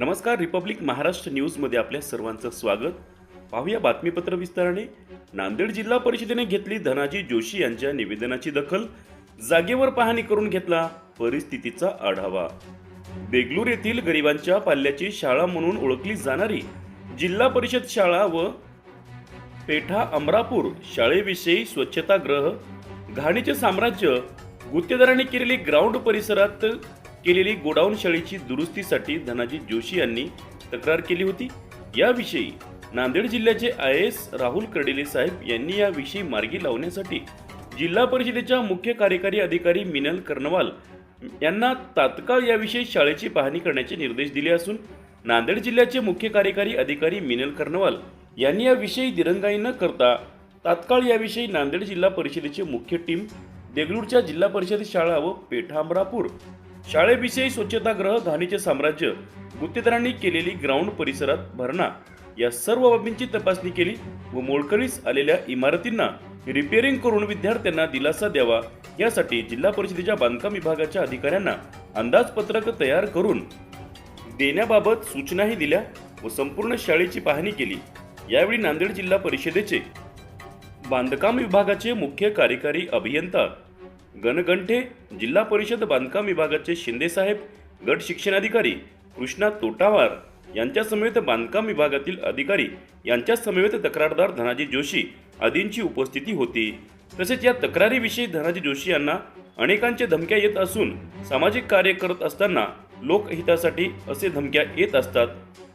नमस्कार रिपब्लिक महाराष्ट्र न्यूजमध्ये आपल्या सर्वांचं स्वागत. पाहूया बातमीपत्र विस्ताराने. नांदेड जिल्हा परिषदेने घेतली धनाजी जोशी यांच्या निवेदनाची दखल. जागेवर पाहणी करून घेतला परिस्थितीचा आढावा. देगलूर येथील गरिबांच्या पाल्याची शाळा म्हणून ओळखली जाणारी जिल्हा परिषद शाळा व पेठा अमरापूर शाळेविषयी स्वच्छतागृह. घाणीचे साम्राज्य गुत्तेदारांनी केलेली ग्राउंड परिसरात केलेली गोडाऊन शाळेची दुरुस्तीसाठी धनाजी जोशी यांनी तक्रार केली होती. याविषयी नांदेड जिल्ह्याचे आय एस राहुल कर्डिले साहेब यांनी याविषयी मार्गी लावण्यासाठी जिल्हा परिषदेच्या मुख्य कार्यकारी अधिकारी मिनल कर्नवाल यांना तात्काळ याविषयी शाळेची पाहणी करण्याचे निर्देश दिले असून नांदेड जिल्ह्याचे मुख्य कार्यकारी अधिकारी मिनल कर्नवाल यांनी याविषयी दिरंगाई न करता तात्काळ याविषयी नांदेड जिल्हा परिषदेचे मुख्य टीम देगलूरच्या जिल्हा परिषद शाळा व पेठांबरापूर. शाळेविषयी स्वच्छतागृह घाणीचे साम्राज्य गुत्तेदारांनी केलेली ग्राउंड परिसरात भरणा या सर्व बाबींची तपासणी केली व मोडकळीस आलेल्या इमारतींना रिपेअरिंग करून विद्यार्थ्यांना दिलासा द्यावा यासाठी जिल्हा परिषदेच्या बांधकाम विभागाच्या अधिकाऱ्यांना अंदाजपत्रक तयार करून देण्याबाबत सूचनाही दिल्या व संपूर्ण शाळेची पाहणी केली. यावेळी नांदेड जिल्हा परिषदेचे बांधकाम विभागाचे मुख्य कार्यकारी अभियंता गणगंठे जिल्हा परिषद बांधकाम विभागाचे शिंदेसाहेब गट शिक्षणाधिकारी कृष्णा तोटावार यांच्यासमवेत बांधकाम विभागातील अधिकारी यांच्यासमवेत तक्रारदार धनाजी जोशी आदींची उपस्थिती होती. तसेच या तक्रारीविषयी धनाजी जोशी यांना अनेकांच्या धमक्या येत असून सामाजिक कार्य करत असताना लोकहितासाठी असे धमक्या येत असतात.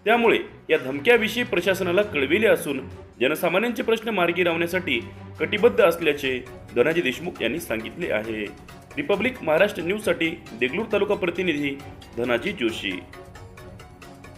त्यामुळे या धमक्याविषयी प्रशासनाला कळविले असून जनसामान्यांचे प्रश्न मार्गी लावण्यासाठी कटिबद्ध असल्याचे धनाजी देशमुख यांनी सांगितले आहे. रिपब्लिक महाराष्ट्र न्यूजसाठी देगलूर तालुका प्रतिनिधी धनाजी जोशी.